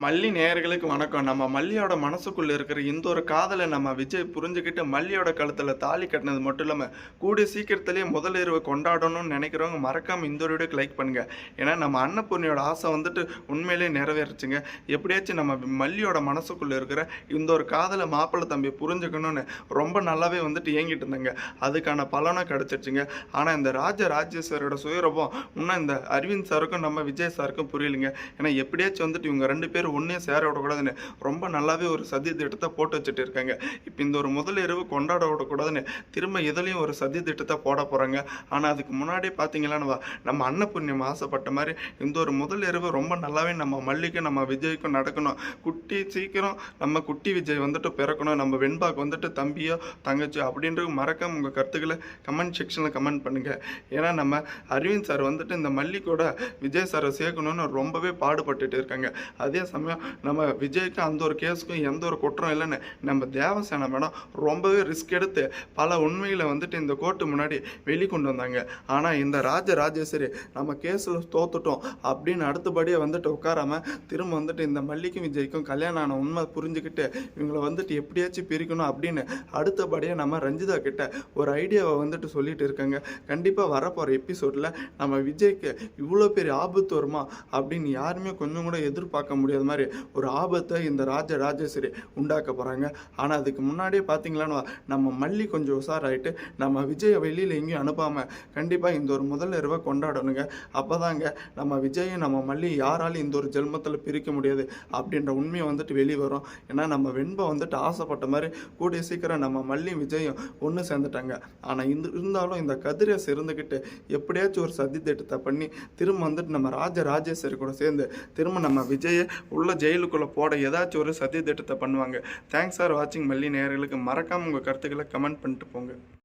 மல்லி நேயர்களுக்கு வணக்கம். நம்ம மல்லியோட மனசுக்குள்ள இருக்கிற இந்த ஒரு காதலை நம்ம விஜய் புரிஞ்சுக்கிட்டு மல்லியோட கழுத்துல தாலி கட்டினது மட்டும் இல்லாம கூடிய சீக்கிரத்திலேயே முதல் இரவு கொண்டாடணும்னு நினைக்கிறவங்க மறக்காம இந்த ஒரு வீடியோக்கு லைக் பண்ணுங்க. ஏன்னா நம்ம அன்னபூர்ணியோட ஆசை வந்துட்டு உண்மையிலேயே நிறைவேறுச்சுங்க. எப்படியாச்சும் நம்ம மல்லியோட மனசுக்குள்ள இருக்கிற இந்த ஒரு காதலை மாப்பிள்ளை தம்பி புரிஞ்சுக்கணும்னு ரொம்ப நல்லாவே வந்துட்டு இயங்கிட்டு இருந்தாங்க. அதுக்கான பலனும் கிடைச்சிருச்சுங்க. ஆனா இந்த ராஜ ராஜேஸ்வரோட சுயரூபம் இன்னும் இந்த அரவிந்த் சாருக்கும் நம்ம விஜய் சாருக்கும் புரியலைங்க. ஏன்னா எப்படியாச்சும் வந்துட்டு இவங்க ரெண்டு பேரும் ஒன்றே சேர விடக்கூடாதுன்னு ரொம்ப நல்லாவே ஒரு சதி திட்டத்தை போட்டு வச்சுட்டு இருக்காங்க இப்போ இந்த ஒரு முதல் இரவு கொண்டாட விடக்கூடாதுன்னு திரும்ப இதுலேயும் ஒரு சதி திட்டத்தை போட போகிறாங்க ஆனால் அதுக்கு முன்னாடி பார்த்தீங்களான்னு நம்ம அன்னபுண்ணியம் ஆசைப்பட்ட மாதிரி இந்த ஒரு முதல் இரவு ரொம்ப நல்லாவே நம்ம மல்லிக்கும் நம்ம விஜய்க்கும் நடக்கணும். குட்டி சீக்கிரம் நம்ம குட்டி விஜய் வந்துட்டு பிறக்கணும். நம்ம வெண்பாக்கு வந்துட்டு தம்பியோ தங்கச்சியோ அப்படின்றது மறக்காம உங்கள் கருத்துக்களை கமெண்ட் செக்ஷனில் கமெண்ட் பண்ணுங்கள் ஏன்னா நம்ம அரவிந்த் சார் வந்துட்டு இந்த மல்லிக்கூட விஜய் சாரை சேர்க்கணும்னு ரொம்பவே பாடுபட்டுட்டு இருக்காங்க. அதே சமயம் நம்ம விஜய்க்கு அந்த ஒரு கேஸுக்கும் எந்த ஒரு குற்றம் இல்லைன்னு நம்ம தேவசேனா மேடம் ரொம்பவே ரிஸ்க் எடுத்து பல உண்மைகளை வந்துட்டு இந்த கோர்ட்டு முன்னாடி வெளிக்கொண்டு வந்தாங்க. ஆனால் இந்த ராஜ ராஜேஸ்வரி நம்ம கேஸில் தோத்துட்டோம் அப்படின்னு அடுத்தபடியே வந்துட்டு உட்காராமல் திரும்ப வந்துட்டு இந்த மல்லிக்கும் விஜய்க்கும் கல்யாணம் ஆன உண்மை புரிஞ்சுக்கிட்டு இவங்களை வந்துட்டு எப்படியாச்சும் பிரிக்கணும் அப்படின்னு அடுத்தபடியே நம்ம ரஞ்சிதா கிட்ட ஒரு ஐடியாவை வந்துட்டு சொல்லிட்டு இருக்காங்க. கண்டிப்பாக வரப்போகிற எபிசோடில் நம்ம விஜய்க்கு இவ்வளோ பெரிய ஆபத்து வருமா அப்படின்னு யாருமே கொஞ்சம் கூட எதிர்பார்க்க முடியாது மாதிரி ஒரு ஆபத்தை இந்த ராஜ ராஜேஸ்வரி உண்டாக்க போகிறாங்க ஆனால் அதுக்கு முன்னாடியே பார்த்தீங்களான்னு நம்ம மல்லி கொஞ்சம் உஷாராயிட்டு நம்ம விஜயை வெளியில் எங்கேயும் அனுப்பாமல் கண்டிப்பாக இந்த ஒரு முதல் இரவை கொண்டாடணுங்க. அப்போதாங்க நம்ம விஜயை நம்ம மல்லி யாராலும் இந்த ஒரு ஜென்மத்தில் பிரிக்க முடியாது அப்படின்ற உண்மையை வந்துட்டு வெளியே வரும். ஏன்னா நம்ம வெண்பை வந்துட்டு ஆசைப்பட்ட மாதிரி கூடிய சீக்கிரம் நம்ம மல்லியும் விஜயும் ஒன்று சேர்ந்துட்டாங்க. ஆனால் இந்த இருந்தாலும் இந்த கதிரேஸ் இருந்துக்கிட்டு எப்படியாச்சும் ஒரு சதி திட்டத்தை பண்ணி திரும்ப வந்துட்டு நம்ம ராஜ ராஜேஸ்வரி கூட சேர்ந்து திரும்ப நம்ம விஜயை உள்ள ஜெயிலுக்குள்ளே போட ஏதாச்சும் ஒரு சதி திட்டத்தை பண்ணுவாங்க. தேங்க்ஸ் ஃபார் வாட்சிங் மல்லி நேயர்களுக்கு மறக்காமல் உங்கள் கருத்துக்களை கமெண்ட் பண்ணிட்டு போங்க.